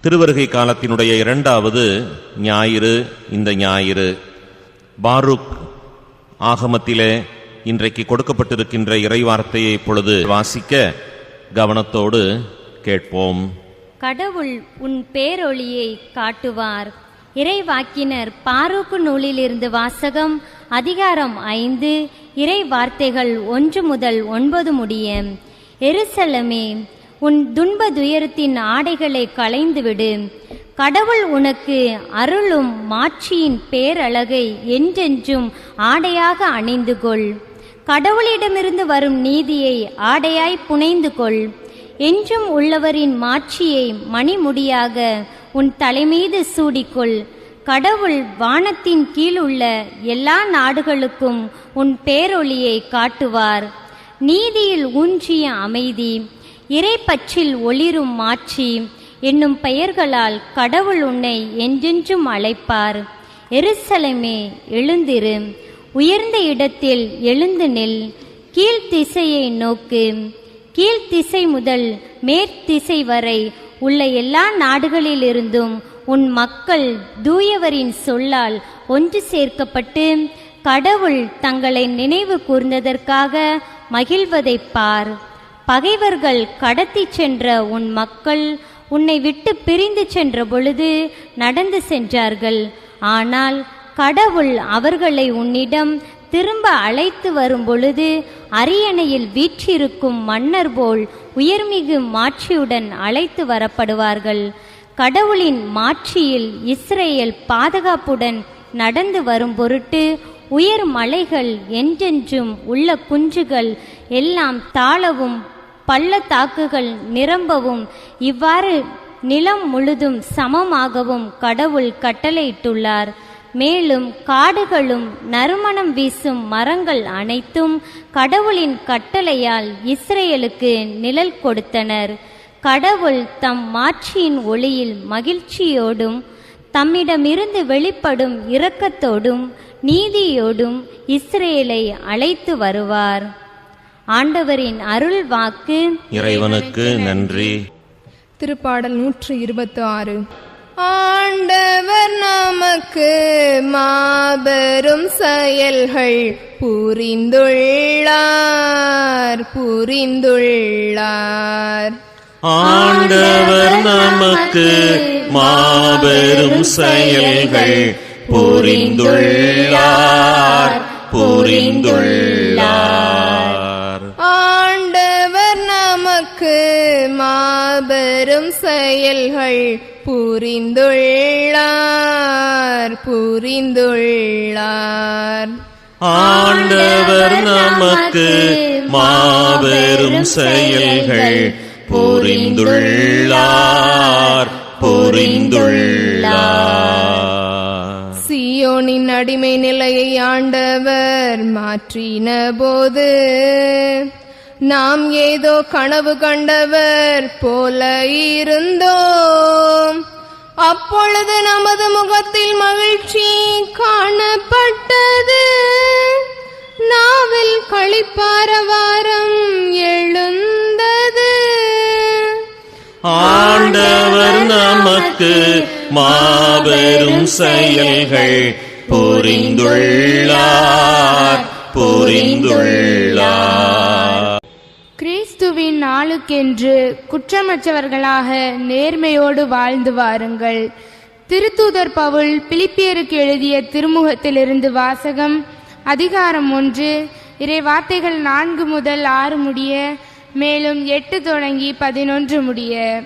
திருவருகை காலத்தினுடைய இரண்டாவது ஞாயிறு இந்த ஞாயிறு. பாருக் ஆகமத்திலே இன்றைக்கு கொடுக்கப்பட்டிருக்கின்ற இறைவார்த்தையை இப்பொழுது வாசிக்க கவனத்தோடு கேட்போம். கடவுள் உன் பேரொளியை காட்டுவார். இறைவாக்கினர் பாரூக்கு நூலிலிருந்து வாசகம் அதிகாரம் ஐந்து இறை வார்த்தைகள் ஒன்று முதல் ஒன்பது முடிய. எருசலமே உன் துன்ப துயரத்தின் ஆடைகளை களைந்துவிடு. கடவுள் உனக்கு அருளும் மாட்சியின் பேரழகை என்றென்றும் ஆடையாக அணிந்து கொள். கடவுளிடமிருந்து வரும் நீதியை ஆடையாய் புனைந்து கொள். என்றும் உள்ளவரின் மாட்சியை மணிமுடியாக உன் தலைமீது சூடிக்கொள். கடவுள் வானத்தின் கீழ் உள்ள எல்லா நாடுகளுக்கும் உன் பேரொளியை காட்டுவார். நீதியில் ஊன்றிய அமைதி. இறைப்பற்றில் ஒளிரும் மாட்சி என்னும் பெயர்களால் கடவுள் உன்னை என்றென்றும் அழைப்பார். எருசலமே எழுந்திரு. உயர்ந்த இடத்தில் எழுந்து நில். கீழ்த்திசையை நோக்கு. கீழ்த்திசை முதல் மேற்திசை வரை உள்ள எல்லா நாடுகளிலிருந்தும் உன் மக்கள் தூயவரின் சொல்லால் ஒன்று சேர்க்கப்பட்டு கடவுள் தங்களை நினைவு கூர்ந்ததற்காக மகிழ்வதைப் பார். பகைவர்கள் கடத்தி சென்ற உன் மக்கள் உன்னை விட்டு பிரிந்து சென்ற பொழுது நடந்து சென்றார்கள். ஆனால் கடவுள் அவர்களை உன்னிடம் திரும்ப அழைத்து வரும் பொழுது அரியணையில் வீற்றிருக்கும் மன்னர் போல் உயர்மிகு மாட்சியுடன் அழைத்து வரப்படுவார்கள். கடவுளின் மாட்சியில் இஸ்ரேல் பாதுகாப்புடன் நடந்து வரும் பொருட்டு உயர் மலைகள் என்றென்றும் உள்ள குன்றுகள் எல்லாம் தாழவும் பள்ளத்தாக்குகள் நிரம்பவும் இவ்வாறு நிலம் முழுதும் சமமாகவும் கடவுள் கட்டளையிட்டுள்ளார். மேலும் காடுகளும் நறுமணம் வீசும் மரங்கள் அனைத்தும் கடவுளின் கட்டளையால் இஸ்ரேலுக்கு நிழல் கொடுத்தனர். கடவுள் தம் மாட்சியின் ஒளியில் மகிழ்ச்சியோடும் தம்மிடமிருந்து வெளிப்படும் இரக்கத்தோடும் நீதியோடும் இஸ்ரேலை அழைத்து வருவார். ஆண்டவரின் அருள் வாக்கு இறைவனுக்கு நன்றி. திருப்பாடல் நூற்று இருபத்தி ஆறு ஆண்டவர் நமக்கு மாபெரும் செயல்கள் புரிந்துள்ளார் புரிந்துள்ளார். ஆண்டவர் நமக்கு மாபெரும் செயல்கள் புரிந்துள்ளார். புரிந்துள்ளார். மாபெரும் செயல்கள் புரிந்துள்ளார் புரிந்துள்ளார். ஆண்டவர் நமக்கு மாபெரும் செயல்கள் புரிந்துள்ளார் புரிந்துள்ளார். சியோனின் அடிமை நிலையை ஆண்டவர் மாற்றின போது நாம் ஏதோ கனவு கண்டவர் போல இருந்தோம். அப்பொழுது நமது முகத்தில் மகிழ்ச்சி காணப்பட்டது. நாவில் களிப்பாரவாரம் எழுந்தது. ஆண்டவர் நமக்கு மாபெரும் செயல்கள் புரிந்துள்ளார். நாளுக்கென்று குற்றமற்றவர்களாக நேர்மையோடு வாழ்ந்து வாருங்கள். திருத்தூதர் பவுல் பிலிப்பியருக்கு எழுதிய திருமுகத்திலிருந்து வாசகம் அதிகாரம் ஒன்று இறை வார்த்தைகள் நான்கு முதல் ஆறு முடிய மேலும் எட்டு தொடங்கி பதினொன்று முடிய.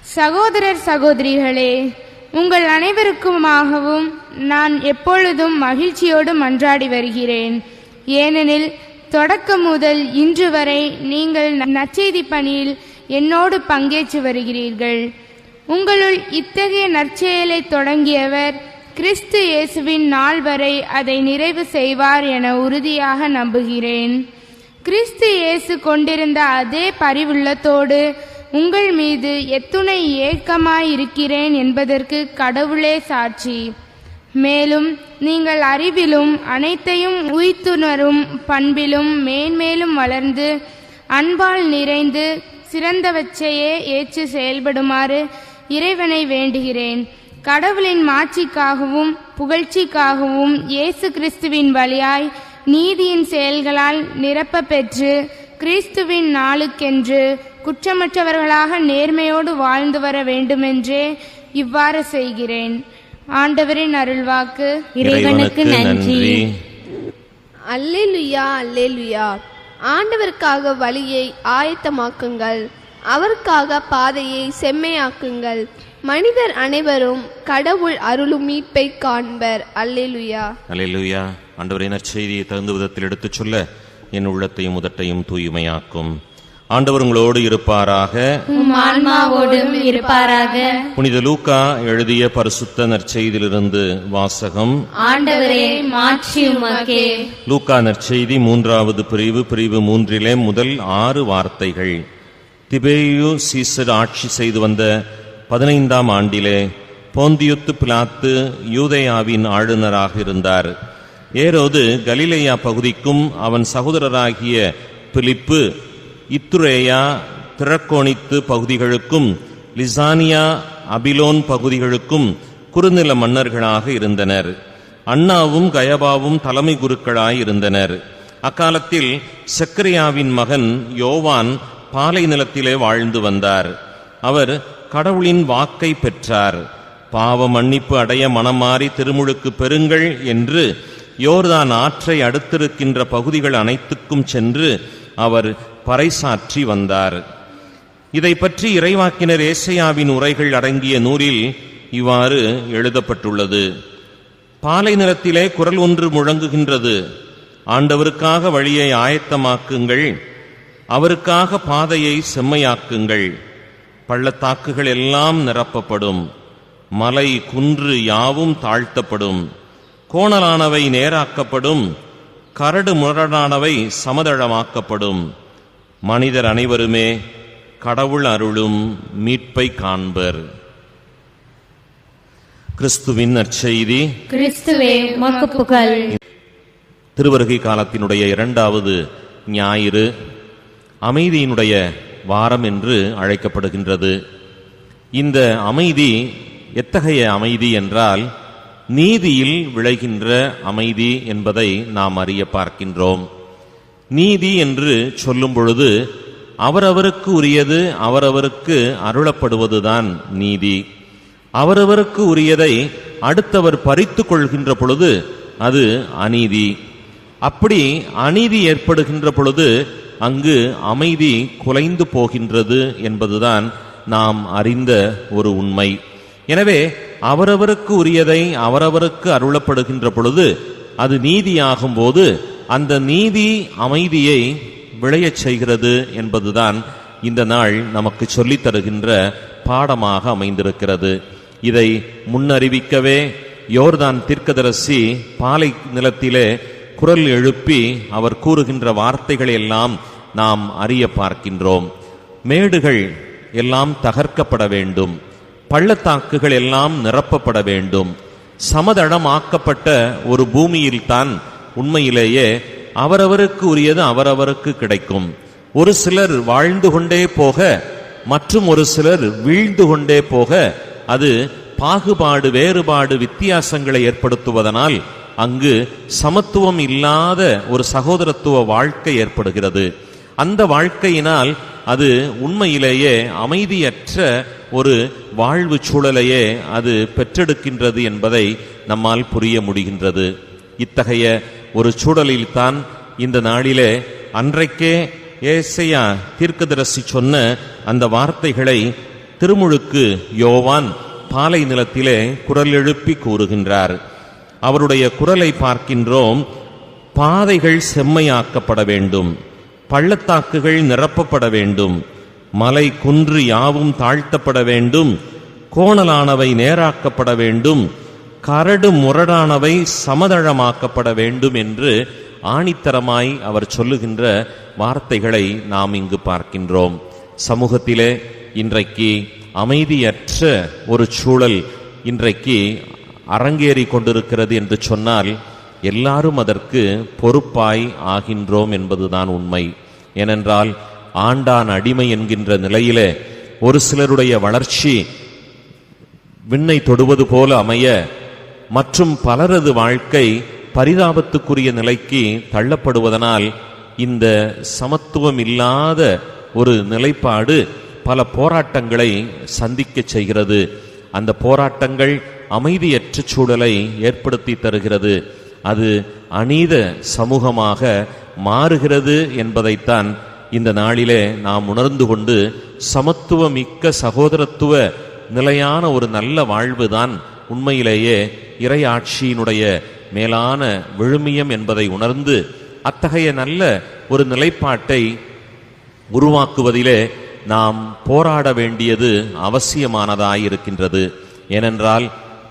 சகோதரர் சகோதரிகளே உங்கள் அனைவருக்குமாகவும் நான் எப்பொழுதும் மகிழ்ச்சியோடு மன்றாடி வருகிறேன். ஏனெனில் தொடக்கம் முதல் இன்று வரை நீங்கள் நற்செய்தி பணியில் என்னோடு பங்கேற்று வருகிறீர்கள். உங்களுள் இத்தகைய நற்செயலை தொடங்கியவர் கிறிஸ்து இயேசுவின் நாள் வரை அதை நிறைவு செய்வார் என உறுதியாக நம்புகிறேன். கிறிஸ்து இயேசு கொண்டிருந்த அதே பரிவுள்ளத்தோடு உங்கள் மீது எத்துணை ஏக்கமாயிருக்கிறேன் என்பதற்கு கடவுளே சாட்சி. மேலும் நீங்கள் அறிவிலும் அனைத்தையும் உய்த்துணரும் பண்பிலும் மேன்மேலும் வளர்ந்து அன்பால் நிறைந்து சிறந்தவற்றையே ஏற்று செயல்படுமாறு இறைவனை வேண்டுகிறேன். கடவுளின் மாட்சிக்காகவும் புகழ்ச்சிக்காகவும் இயேசு கிறிஸ்துவின் வழியாய் நீதியின் செயல்களால் நிரப்ப பெற்று கிறிஸ்துவின் நாளுக்கென்று குற்றமற்றவர்களாக நேர்மையோடு வாழ்ந்து வர வேண்டுமென்றே இவ்வாறு செய்கிறேன். ஆண்டவரின் அருள்வாக்கு. இறைவனுக்கு நன்றி. அல்லேலுயா அல்லேலுயா. ஆண்டவருக்காக வழியை ஆயத்தமாக்குங்கள். அவருக்காக பாதையை செம்மையாக்குங்கள். மனிதர் அனைவரும் கடவுள் அருளும் மீட்பை காண்பர். அல்லேலுயா. அல்லேலூயா. ஆண்டவரே நற்செய்தியை தகுந்த விதத்தில் எடுத்துச் சொல்ல என் உள்ளத்தையும் உதட்டையும் தூய்மையாக்கும். ஆண்டவர் உங்களோடு இருப்பாராக. ஆன்மாவோடும் இருப்பாராக. புனித லூக்கா எழுதிய பரிசுத்த நற்செய்தியிலிருந்து வாசகம். ஆண்டவரே உமக்கே. லூக்கா நற்செய்தி மூன்றாவது பிரிவு பிரிவு மூன்றிலே முதல் ஆறு வார்த்தைகள். திபேயு சீசர் ஆட்சி செய்து வந்த பதினைந்தாம் ஆண்டிலே போந்தியுத்து பிலாத்து யூதேயாவின் ஆளுநராக இருந்தார். ஏரோது கலிலேயா பகுதிக்கும் அவன் சகோதரராகிய பிலிப்பு இத்துரேயா திரக்கோணித்து பகுதிகளுக்கும் லிசானியா அபிலோன் பகுதிகளுக்கும் குறுநில மன்னர்களாக இருந்தனர். அண்ணாவும் கயபாவும் தலைமை குருக்களாய் இருந்தனர். அக்காலத்தில் சக்கரியாவின் மகன் யோவான் பாலை நிலத்திலே வாழ்ந்து வந்தார். அவர் கடவுளின் வாக்கை பெற்றார். பாவ மன்னிப்பு அடைய மனமாறி திருமுழுக்கு பெறுங்கள் என்று யோர்தான் ஆற்றை அடுத்திருக்கின்ற பகுதிகள் அனைத்துக்கும் சென்று அவர் பறைசாற்றி வந்தார். இதை பற்றி இறைவாக்கினர் ஏசையாவின் உரைகள் அடங்கிய நூலில் இவ்வாறு எழுதப்பட்டுள்ளது. பாலை நிறத்திலே குரல் ஒன்று முழங்குகின்றது. ஆண்டவருக்காக வழியை ஆயத்தமாக்குங்கள். அவருக்காக பாதையை செம்மையாக்குங்கள். பள்ளத்தாக்குகள் எல்லாம் நிரப்பப்படும். மலை குன்று யாவும் தாழ்த்தப்படும். கோணலானவை நேராக்கப்படும். கரடு முரடானவை சமதளமாக்கப்படும். மனிதர் அனைவருமே கடவுள் அருளும் மீட்பை காண்பர். கிறிஸ்துவின் நற்செய்தி. கிறிஸ்துவே புகழ். திருவருகை காலத்தினுடைய இரண்டாவது ஞாயிறு அமைதியினுடைய வாரம் என்று அழைக்கப்படுகின்றது. இந்த அமைதி எத்தகைய அமைதி என்றால் நீதியில் விளைகின்ற அமைதி என்பதை நாம் அறிய பார்க்கின்றோம். நீதி என்று சொல்லும் பொழுது அவரவருக்கு உரியது அவரவருக்கு அருளப்படுவதுதான் நீதி. அவரவருக்கு உரியதை அடுத்தவர் பறித்து கொள்கின்ற பொழுது அது அநீதி. அப்படி அநீதி ஏற்படுகின்ற பொழுது அங்கு அமைதி குலைந்து போகின்றது என்பதுதான் நாம் அறிந்த ஒரு உண்மை. எனவே அவரவருக்கு உரியதை அவரவருக்கு அருளப்படுகின்ற பொழுது அது நீதியாகும் போது அந்த நீதி அமைதியை விளையச் செய்கிறது என்பதுதான் இந்த நாள் நமக்கு சொல்லித் தருகின்ற பாடமாக அமைந்திருக்கிறது. இதை முன்னறிவிக்கவே யோர்தான் தீர்க்கதரசி பாலை நிலத்திலே குரல் எழுப்பி அவர் கூறுகின்ற வார்த்தைகளை எல்லாம் நாம் அறிய பார்க்கின்றோம். மேடுகள் எல்லாம் தகர்க்கப்பட வேண்டும். பள்ளத்தாக்குகள் எல்லாம் நிரப்பப்பட வேண்டும். சமதளமாக்கப்பட்ட ஒரு பூமியில்தான் உண்மையிலேயே அவரவருக்கு உரியது அவரவருக்கு கிடைக்கும். ஒரு சிலர் வாழ்ந்து கொண்டே போக மற்றும் ஒரு சிலர் வீழ்ந்து கொண்டே போக அது பாகுபாடு வேறுபாடு வித்தியாசங்களை ஏற்படுத்துவதனால் அங்கு சமத்துவம் இல்லாத ஒரு சகோதரத்துவ வாழ்க்கை ஏற்படுகிறது. அந்த வாழ்க்கையினால் அது உண்மையிலேயே அமைதியற்ற ஒரு வாழ்வு சூழலையே அது பெற்றெடுக்கின்றது என்பதை நம்மால் புரிய முடிகின்றது. இத்தகைய ஒரு சூழலில்தான் இந்த நாளிலே அன்றைக்கே ஏசையா தீர்க்கதரசி சொன்ன அந்த வார்த்தைகளை திருமுழுக்கு யோவான் பாலை நிலத்திலே குரல் எழுப்பி கூறுகின்றார். அவருடைய குரலை பார்க்கின்றோம். பாதைகள் செம்மையாக்கப்பட வேண்டும். பள்ளத்தாக்குகள் நிரப்பப்பட வேண்டும். மலை குன்று யாவும் தாழ்த்தப்பட வேண்டும். கோணலானவை நேராக்கப்பட வேண்டும். கரடு முரடானவை சமதளமாக்கப்பட வேண்டும் என்று ஆணித்தரமாய் அவர் சொல்லுகின்ற வார்த்தைகளை நாம் இங்கு பார்க்கின்றோம். சமூகத்திலே இன்றைக்கு அமைதியற்ற ஒரு சூழல் இன்றைக்கு அரங்கேறி கொண்டிருக்கிறது என்று சொன்னால் எல்லாரும் அதற்கு பொறுப்பாய் ஆகின்றோம் என்பதுதான் உண்மை. ஏனென்றால் ஆண்டான் அடிமை என்கின்ற நிலையிலே ஒரு சிலருடைய வளர்ச்சி விண்ணை தொடுவது போல அமைய மற்றும் பலரது வாழ்க்கை பரிதாபத்துக்குரிய நிலைக்கு தள்ளப்படுவதனால் இந்த சமத்துவம் இல்லாத ஒரு நிலைப்பாடு பல போராட்டங்களை சந்திக்கச் செய்கிறது. அந்த போராட்டங்கள் அமைதியற்ற சூழலை ஏற்படுத்தி தருகிறது. அது அநீத சமூகமாக மாறுகிறது என்பதைத்தான் இந்த நாளிலே நாம் உணர்ந்து கொண்டு சமத்துவமிக்க சகோதரத்துவ நிலையான ஒரு நல்ல வாழ்வுதான் உண்மையிலேயே இறையாட்சியினுடைய மேலான விழுமியம் என்பதை உணர்ந்து அத்தகைய நல்ல ஒரு நிலைப்பாட்டை உருவாக்குவதிலே நாம் போராட வேண்டியது அவசியமானதாயிருக்கின்றது. ஏனென்றால்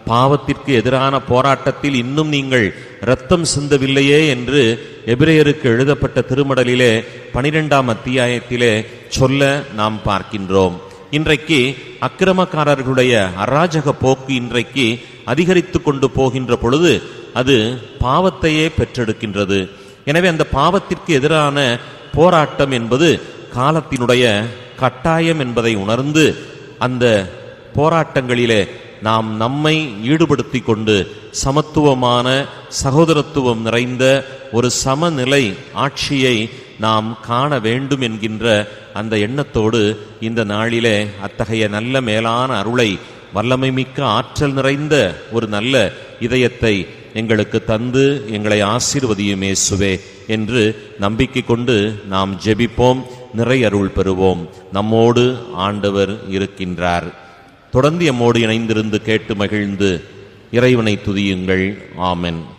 பாவத்திற்கு எதிரான போராட்டத்தில் இன்னும் நீங்கள் இரத்தம் சிந்தவில்லையே என்று எபிரேயருக்கு எழுதப்பட்ட திருமடலிலே பனிரெண்டாம் அத்தியாயத்திலே சொல்ல நாம் பார்க்கின்றோம். இன்றைக்கு அக்கிரமக்காரர்களுடைய அராஜக போக்கு இன்றைக்கு அதிகரித்து கொண்டு போகின்ற பொழுது அது பாவத்தையே பெற்றெடுக்கின்றது. எனவே அந்த பாவத்திற்கு எதிரான போராட்டம் என்பது காலத்தினுடைய கட்டாயம் என்பதை உணர்ந்து அந்த போராட்டங்களிலே நாம் நம்மை ஈடுபடுத்திக் கொண்டு சமத்துவமான சகோதரத்துவம் நிறைந்த ஒரு சமநிலை ஆட்சியை நாம் காண வேண்டும் என்கின்ற அந்த எண்ணத்தோடு இந்த நாளிலே அத்தகைய நல்ல மேலான அருளை வல்லமை மிக்க ஆற்றல் நிறைந்த ஒரு நல்ல இதயத்தை எங்களுக்கு தந்து எங்களை ஆசீர்வதியுமே சுவே என்று நம்பிக்கை கொண்டு நாம் ஜெபிப்போம் நிறை அருள் பெறுவோம். நம்மோடு ஆண்டவர் இருக்கின்றார். தொடர்ந்து எம்மோடு இணைந்திருந்து கேட்டு மகிழ்ந்து இறைவனை துதியுங்கள். ஆமென்.